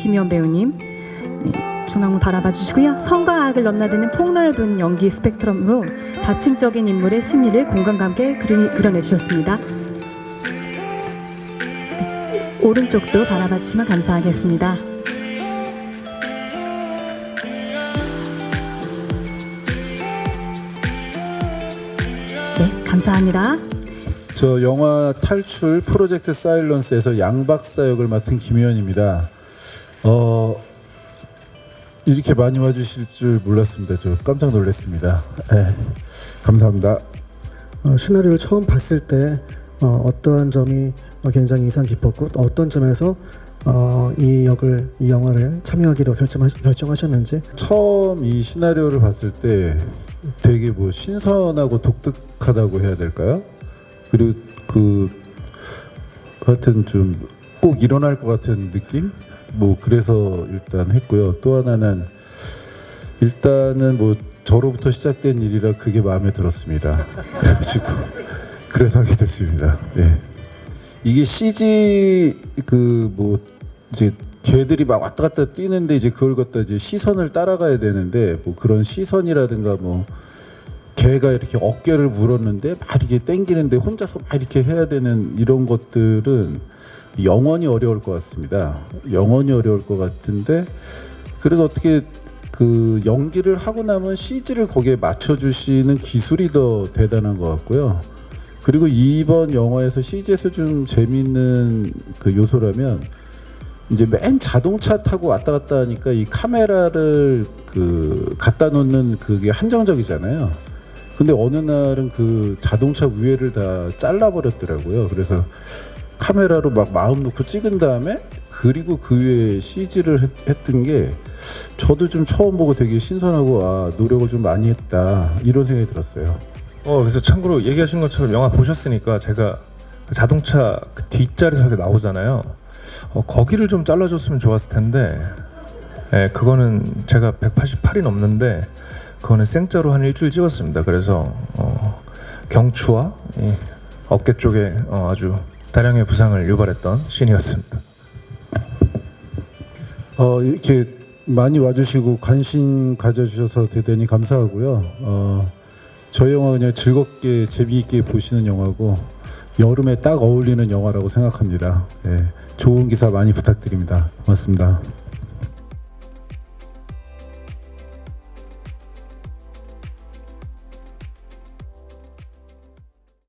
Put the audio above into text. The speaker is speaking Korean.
김희원 배우님 네, 중앙문 바라봐 주시고요. 성과 악을 넘나드는 폭넓은 연기 스펙트럼으로 다층적인 인물의 심리를 공감과 함께 그리, 그려내 주셨습니다. 네, 오른쪽도 바라봐 주시면 감사하겠습니다. 네, 감사합니다. 저 영화 탈출 프로젝트 사일런스에서 양 박사 역을 맡은 김희원입니다. 어 이렇게 많이 와주실 줄 몰랐습니다. 저 깜짝 놀랐습니다. 네, 감사합니다. 어, 시나리오를 처음 봤을 때 어, 어떠한 점이 어, 굉장히 인상 깊었고 또 어떤 점에서 어, 이 역을 이 영화를 참여하기로 결정하, 결정하셨는지 처음 이 시나리오를 봤을 때 되게 뭐 신선하고 독특하다고 해야 될까요? 그리고 그 하여튼 좀 꼭 일어날 것 같은 느낌? 뭐 그래서 일단 했고요. 또 하나는 일단은 뭐 저로부터 시작된 일이라 그게 마음에 들었습니다. 그래가지고 그래서 하게 됐습니다. 네. 이게 CG 그 뭐 이제 개들이 막 왔다 갔다 뛰는데 이제 그걸 갖다 이제 시선을 따라가야 되는데 뭐 그런 시선이라든가 뭐 개가 이렇게 어깨를 물었는데 막 이렇게 땡기는데 혼자서 막 이렇게 해야 되는 이런 것들은 영원히 어려울 것 같습니다. 영원히 어려울 것 같은데 그래도 어떻게 그 연기를 하고 나면 CG를 거기에 맞춰주시는 기술이 더 대단한 것 같고요. 그리고 이번 영화에서 CG에서 좀 재밌는 그 요소라면 이제 맨 자동차 타고 왔다 갔다 하니까 이 카메라를 그 갖다 놓는 그게 한정적이잖아요. 근데 어느 날은 그 자동차 위에를 다 잘라버렸더라고요. 그래서 카메라로 막 마음 놓고 찍은 다음에 그리고 그 위에 CG를 했, 했던 게 저도 좀 처음 보고 되게 신선하고 아 노력을 좀 많이 했다 이런 생각이 들었어요. 어 그래서 참고로 얘기하신 것처럼 영화 보셨으니까 제가 그 자동차 그 뒷자리 저렇게 나오잖아요. 어, 거기를 좀 잘라줬으면 좋았을 텐데, 예, 그거는 제가 188이 넘는데 그거는 생짜로 한 일주일 찍었습니다. 그래서 어, 경추와 이 어깨 쪽에 어, 아주 다량의 부상을 유발했던 씬이었습니다. 어, 이렇게 많이 와주시고 관심 가져주셔서 대단히 감사하고요. 어, 저희 영화 그냥 즐겁게 재미있게 보시는 영화고 여름에 딱 어울리는 영화라고 생각합니다. 예, 좋은 기사 많이 부탁드립니다. 고맙습니다.